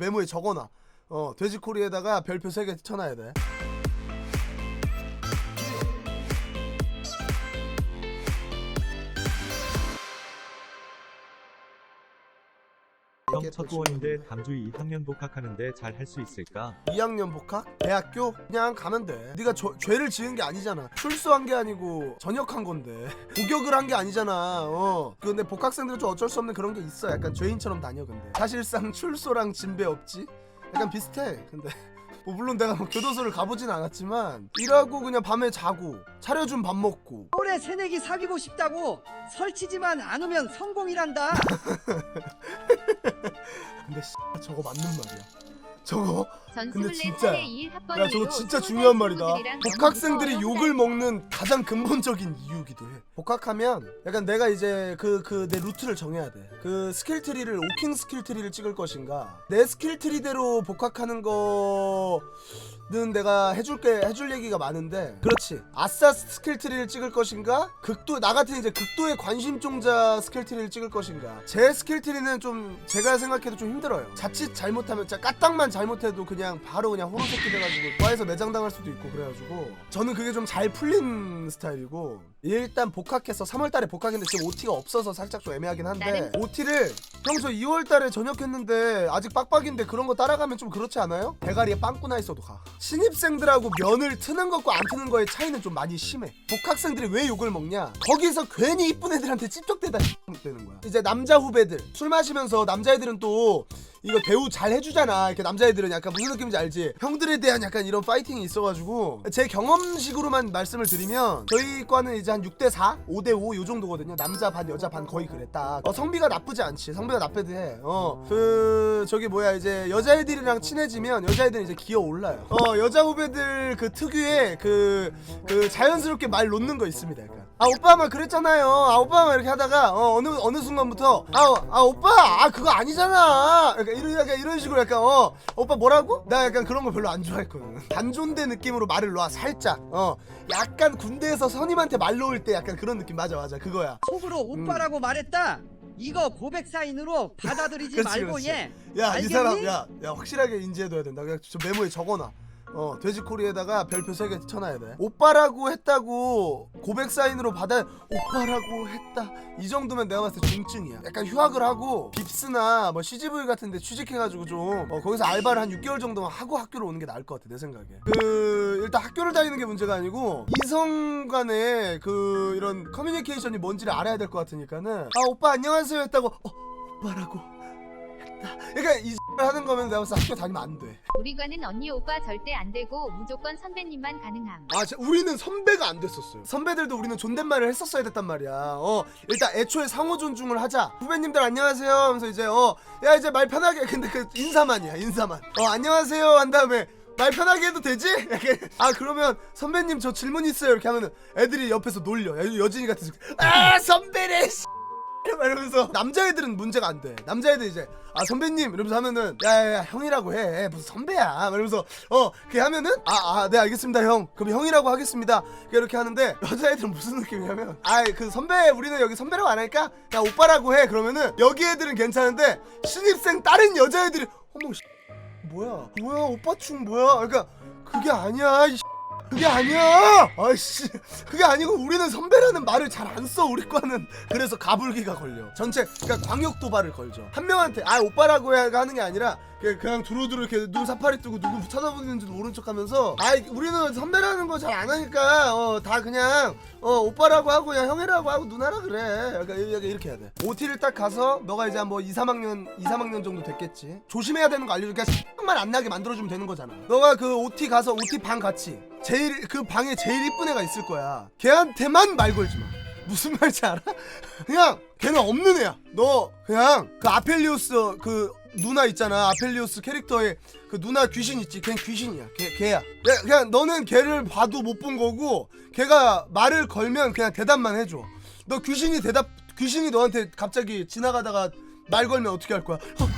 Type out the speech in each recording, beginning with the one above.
메모에 적어놔. 어 돼지코리에다가 별표 3개 쳐놔야 돼. 형첫 고원인데 담주 2학년 복학하는데 잘 할 수 있을까? 2학년 복학? 대학교? 그냥 가면 돼. 네가 저- 죄를 지은 게 아니잖아. 출소한 게 아니고 전역한 건데. 복역을 한 게 아니잖아. 어. 근데 복학생들은 좀 어쩔 수 없는 그런 게 있어. 약간 죄인처럼 다녀 근데. 사실상 출소랑 진배 없지? 약간 비슷해. 근데 뭐 물론 내가 뭐 교도소를 가보진 않았지만 일하고 그냥 밤에 자고 차려준 밥 먹고 올해 새내기 사귀고 싶다고 설치지만 않으면 성공이란다. 근데 씨, 저거 맞는 말이야. 저거 전 근데 24살의 진짜- 야 저거 진짜 중요한 말이다. 복학생들이 욕을 먹는 가장 근본적인 이유기도 해. 복학하면 약간 내가 이제 그 그 내 루트를 정해야 돼. 그 스킬 트리를 오킹 스킬 트리를 찍을 것인가, 내 스킬 트리대로 복학하는 거는 내가 해줄게 해줄 얘기가 많은데, 그렇지. 아싸 스킬 트리를 찍을 것인가, 극도 나 같은 이제 극도의 관심종자 스킬 트리를 찍을 것인가. 제 스킬 트리는 좀 제가 생각해도 좀 힘들어요. 자칫 잘못하면 진짜 까딱만 잘못해도 그냥 바로 그냥 호로 새끼 돼가지고 과에서 매장당할 수도 있고 그래가지고 저는 그게 좀 잘 풀린 스타일이고 일단 복학해서 3월달에 복학했는데 지금 OT가 없어서 살짝 좀 애매하긴 한데 OT를 평소 2월달에 전역했는데 아직 빡빡인데 그런 거 따라가면 좀 그렇지 않아요? 대가리에 빵꾸나 있어도 가 신입생들하고 면을 트는 것과 안 트는 거의 차이는 좀 많이 심해 복학생들이 왜 욕을 먹냐 거기서 괜히 이쁜 애들한테 찝쩍대다 되는 거야 이제 남자 후배들 술 마시면서 남자애들은 또 이거 대우 잘 해주잖아. 이렇게 남자애들은 약간 무슨 느낌인지 알지? 형들에 대한 약간 이런 파이팅이 있어가지고 제 경험식으로만 말씀을 드리면 저희 과는 이제 한 6대 4, 5대 5 요 정도거든요. 남자 반, 여자 반 거의 그랬다. 어, 성비가 나쁘지 않지. 성비가 나쁘드 해. 어, 그 저기 뭐야 이제 여자애들이랑 친해지면 여자애들은 이제 기어 올라요. 어, 여자 후배들 그 특유의 그, 그 자연스럽게 말 놓는 거 있습니다. 약간. 아 오빠만 그랬잖아요. 아 오빠만 이렇게 하다가 어, 어느 어느 순간부터 아, 어, 아 오빠 아 그거 아니잖아. 약간 이런 약간 이런 식으로 약간 어 오빠 뭐라고? 나 약간 그런 거 별로 안 좋아했거든. 단존대 느낌으로 말을 놔 살짝. 어 약간 군대에서 선임한테 말 놓을 때 약간 그런 느낌 맞아 맞아 그거야. 속으로 오빠라고 말했다. 이거 고백 사인으로 받아들이지 그렇지, 말고 그렇지. 예. 야이 알겠니? 사람 야, 야 확실하게 인지해둬야 된다. 그냥 저 메모에 적어놔. 어 돼지코리에다가 별표 3개 쳐놔야 돼. 오빠라고 했다고 고백 사인으로 받아 오빠라고 했다. 이 정도면 내가 봤을 때 중증이야. 약간 휴학을 하고 빕스나 뭐 CGV 같은 데 취직해가지고 좀 어, 거기서 알바를 한 6개월 정도만 하고 학교로 오는 게 나을 것 같아 내 생각에. 그 일단 학교를 다니는 게 문제가 아니고 이성 간의 그 이런 커뮤니케이션이 뭔지를 알아야 될 것 같으니까는 아 오빠 안녕하세요 했다고 어 오빠라고. 그러니까 이 하는 거면 내가 봤을 때 학교 다니면 안 돼. 우리 과는 언니 오빠 절대 안 되고 무조건 선배님만 가능함. 아, 자, 우리는 선배가 안 됐었어요. 선배들도 우리는 존댓말을 했었어야 됐단 말이야. 어, 일단 애초에 상호 존중을 하자. 후배님들 안녕하세요 하면서 이제 어, 야 이제 말 편하게. 근데 그 인사만이야, 인사만. 어, 안녕하세요 한 다음에 말 편하게 해도 되지? 아 그러면 선배님 저 질문 있어요 이렇게 하면은 애들이 옆에서 놀려 여, 여진이 같은 새끼. 아 선배래 씨. 막 이러면서 남자애들은 문제가 안 돼. 남자애들 이제 아 선배님! 이러면서 하면은 야야야 형이라고 해. 무슨 선배야? 막 이러면서 어 그렇게 하면은 아아네 알겠습니다 형. 그럼 형이라고 하겠습니다. 이렇게 하는데 여자애들은 무슨 느낌이냐면 아그 선배 우리는 여기 선배라고 안 하니까 그냥 오빠라고 해. 그러면은 여기 애들은 괜찮은데 신입생 다른 여자애들이 어머 씨, 뭐야? 뭐야? 오빠 충 뭐야? 그러니까 그게 아니야 이 그게 아니야! 아이씨, 그게 아니고 우리는 선배라는 말을 잘 안 써, 우리 과는. 그래서 가불기가 걸려. 전체, 그러니까 광역 도발을 걸죠. 한 명한테, 아, 오빠라고 하는 게 아니라, 그냥, 그냥 두루두루 이렇게 눈 사파리 뜨고 누구 쳐다보는지도 모른 척 하면서, 아, 우리는 선배라는 거 잘 안 하니까, 어, 다 그냥, 어, 오빠라고 하고, 그냥 형이라고 하고, 누나라 그래. 약간 이렇게 해야 돼. OT를 딱 가서, 너가 이제 한뭐 2, 3학년, 2, 3학년 정도 됐겠지. 조심해야 되는 거 알려줄게. 만안 나게 만들어주면 되는 거잖아. 너가 그 OT 가서 OT 방 같이. 제일 그 방에 제일 이쁜 애가 있을 거야. 걔한테만 말 걸지 마. 무슨 말인지 알아? 그냥 걔는 없는 애야. 너 그냥 그 아펠리오스 그 누나 있잖아. 아펠리오스 캐릭터에 그 누나 귀신 있지. 걔는 귀신이야. 걔 걔야. 그냥, 너는 걔를 봐도 못 본 거고 걔가 말을 걸면 그냥 대답만 해줘. 너 귀신이 대답 귀신이 너한테 갑자기 지나가다가 말 걸면 어떻게 할 거야? 어,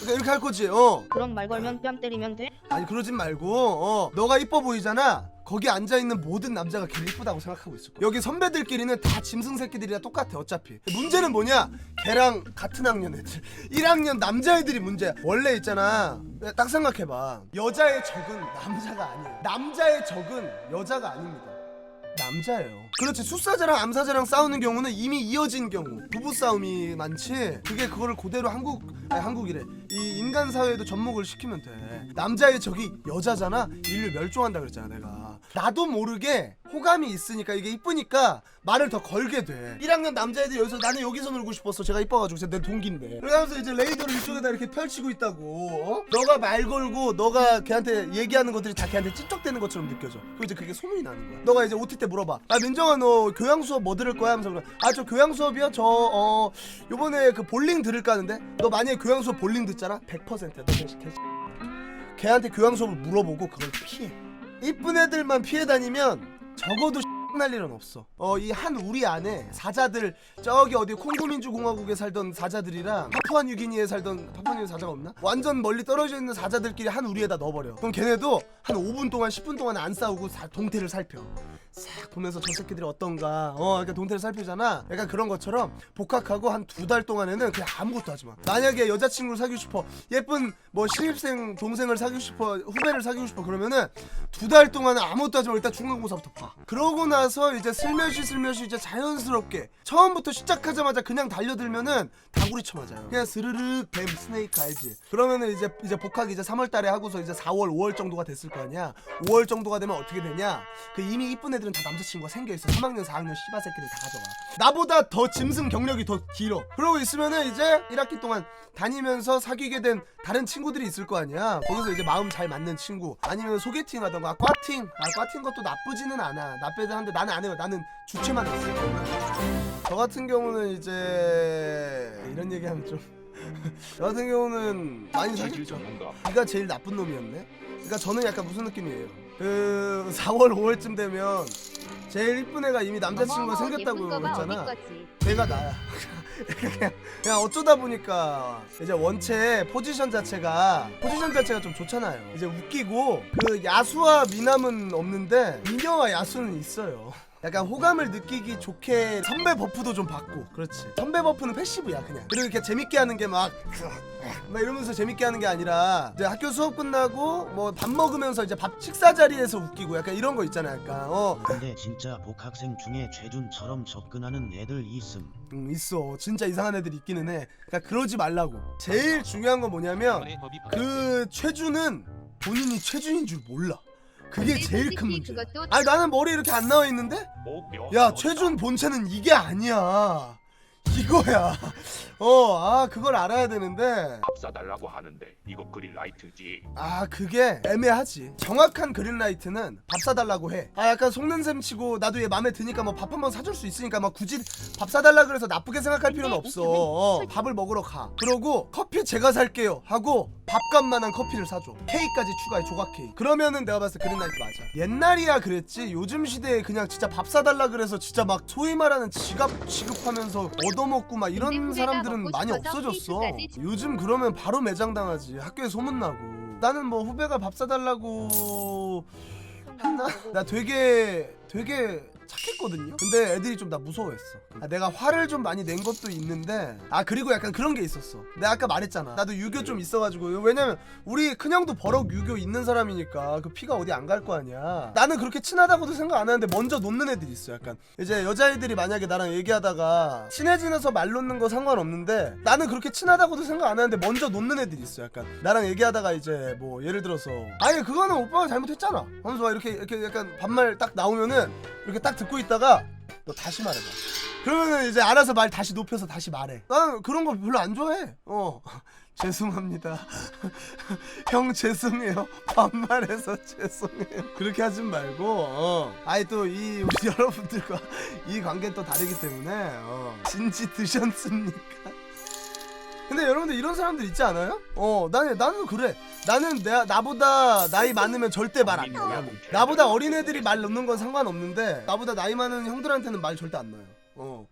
그러니까 이렇게 할 거지 어. 그럼 말 걸면 뺨 때리면 돼? 아니 그러진 말고 어. 너가 이뻐 보이잖아. 거기 앉아있는 모든 남자가 걔를 이쁘다고 생각하고 있을 거야. 여기 선배들끼리는 다 짐승 새끼들이라 똑같아 어차피. 문제는 뭐냐? 걔랑 같은 학년 애들. 1학년 남자애들이 문제야. 원래 있잖아. 딱 생각해봐. 여자의 적은 남자가 아니에요. 남자의 적은 여자가 아닙니다. 남자예요. 그렇지. 숫사자랑 암사자랑 싸우는 경우는 이미 이어진 경우. 부부 싸움이 많지. 그게 그거를 그대로 한국 아니 한국이래. 이 인간 사회에도 접목을 시키면 돼. 남자의 적이 여자잖아. 인류 멸종한다 그랬잖아 내가. 나도 모르게 호감이 있으니까 이게 이쁘니까 말을 더 걸게 돼. 1학년 남자애들 여기서 나는 여기서 놀고 싶었어. 제가 이뻐가지고 제가 내 동기인데. 그러면서 이제 레이더를 이쪽에다 이렇게 펼치고 있다고. 어? 너가 말 걸고 너가 걔한테 얘기하는 것들이 다 걔한테 찝쩍대는 것처럼 느껴져. 그리고 이제 그게 소문이 나는 거야. 너가 이제 OT 때 물어봐. 아 민정아 너 교양 수업 뭐 들을 거야? 하면서 그래. 아저 교양 수업이요? 저 어 요번에 그 볼링 들을까 하는데 너 만약에 교양 수업 볼링 듣잖아? 100% 야. 너 개, 개, 걔한테 교양 수업을 물어보고 그걸 피해. 이쁜 애들만 피해 다니면 적어도 날 일은 없어. 어 이 한 우리 안에 사자들 저기 어디 콩고민주 공화국에 살던 사자들이랑 파푸아 뉴기니에 살던 파푸아 뉴기니 사자가 없나? 완전 멀리 떨어져 있는 사자들끼리 한 우리에다 넣어버려. 그럼 걔네도 한 5분 동안 10분 동안 안 싸우고 사- 동태를 살펴. 싹 보면서 저 새끼들이 어떤가. 어 그러니까 동태를 살피잖아. 약간 그런 것처럼 복학하고 한 두 달 동안에는 그냥 아무것도 하지 마. 만약에 여자친구를 사귀고 싶어 예쁜 뭐 신입생 동생을 사귀고 싶어 후배를 사귀고 싶어 그러면은 두 달 동안은 아무것도 하지 말고 일단 중간고사부터 봐. 그러고 나서 이제 슬며시 슬며시 이제 자연스럽게 처음부터 시작하자마자 그냥 달려들면은 다구리 쳐 맞아요. 그냥 스르륵 뱀 스네이크 알지? 그러면은 이제 이제 복학 이제 3월 달에 하고서 이제 4월 5월 정도가 됐을 거 아니야. 5월 정도가 되면 어떻게 되냐? 그 이미 이쁜 애들 은 다 남자친구가 생겨있어. 3학년 4학년 씨바 새끼들 다 가져가 나보다 더 짐승 경력이 더 길어. 그러고 있으면은 이제 1학기 동안 다니면서 사귀게 된 다른 친구들이 있을 거 아니야. 거기서 이제 마음 잘 맞는 친구. 아니면 소개팅 하던가 꽈팅. 아 꽈팅 것도 나쁘지는 않아. 나쁘긴 한데 나는 안 해요. 나는 주체만 했어 저 같은 경우는 이제 이런 얘기하면 좀 저 같은 경우는 많이 사귀었죠 네가 제일 나쁜 놈이었네 그러니까 저는 약간 무슨 느낌이에요 그 4월 5월쯤 되면 제일 이쁜 애가 이미 남자친구가 생겼다고 거지? 내가 나야. 그냥, 그냥 어쩌다 보니까 이제 원체 포지션 자체가 포지션 자체가 좀 좋잖아요. 이제 웃기고 그 야수와 미남은 없는데 미녀와 야수는 있어요. 약간 호감을 느끼기 좋게 선배 버프도 좀 받고. 그렇지. 선배 버프는 패시브야 그냥. 그리고 이렇게 재밌게 하는 게 막 막 이러면서 재밌게 하는 게 아니라 이제 학교 수업 끝나고 뭐 밥 먹으면서 이제 밥 식사 자리에서 웃기고 약간 이런 거 있잖아 약간. 어. 근데 진짜 복학생 중에 최준처럼 접근하는 애들 있음. 응 있어. 진짜 이상한 애들이 있기는 해. 그러니까 그러지 말라고. 제일 중요한 건 뭐냐면 그 최준은 본인이 최준인 줄 몰라 그게 근데 제일 큰 그것도 아니 나는 머리 이렇게 안 나와 있는데? 야 최준 본체는 이게 아니야 이거야. 어 아 그걸 알아야 되는데. 밥 사달라고 하는데 이거 그린라이트지. 아 그게 애매하지. 정확한 그린라이트는 밥 사달라고 해 아 약간 속는 셈 치고 나도 얘 맘에 드니까 뭐 밥 한 번 사줄 수 있으니까 막 굳이 밥 사달라 그래서 나쁘게 생각할 필요는 없어. 어, 밥을 먹으러 가. 그러고 커피 제가 살게요 하고 밥값만한 커피를 사줘. 케이크까지 추가해 조각 케이크 그러면은 내가 봤을 때 그린라이트 맞아. 옛날이야 그랬지? 요즘 시대에 그냥 진짜 밥 사달라 그래서 진짜 막 소위 말하는 지갑 취급하면서 얻어 먹고 막 이런 사람들은 먹고 많이 싶어서 없어졌어. 주- 요즘 그러면 바로 매장당하지. 학교에 소문나고. 나는 뭐 후배가 밥 사달라고 했나? 나 되게 되게 착했거든요. 근데 애들이 좀 나 무서워했어. 아, 내가 화를 좀 많이 낸 것도 있는데 아 그리고 약간 그런 게 있었어. 내가 아까 말했잖아. 나도 유교 좀 있어가지고 왜냐면 우리 큰형도 버럭 유교 있는 사람이니까 그 피가 어디 안 갈 거 아니야. 나는 그렇게 친하다고도 생각 안 하는데 먼저 놓는 애들이 있어. 약간 이제 여자애들이 만약에 나랑 얘기하다가 친해지면서 말 놓는 거 상관없는데 나는 그렇게 친하다고도 생각 안 하는데 먼저 놓는 애들이 있어. 약간 나랑 얘기하다가 이제 뭐 예를 들어서 아니 그거는 오빠가 잘못했잖아. 하면서 막 이렇게 이렇게 약간 반말 딱 나오면은 이렇게 딱 듣고 있다가 너 다시 말해봐. 그러면은 이제 알아서 말 다시 높여서 다시 말해. 나는 그런 거 별로 안 좋아해. 어. 죄송합니다. 형 죄송해요. 반말해서 죄송해요. 그렇게 하지 말고 어. 아이 또이 우리 여러분들과 이 관계는 또 다르기 때문에 어. 진지 드셨습니까? 근데 여러분들 이런 사람들 있지 않아요? 어, 나는 나는 그래. 나는 내 나보다 나이 많으면 절대 말안 해. 나보다 어린 애들이 말 넣는 건 상관없는데 나보다 나이 많은 형들한테는 말 절대 안 넣어요. 어.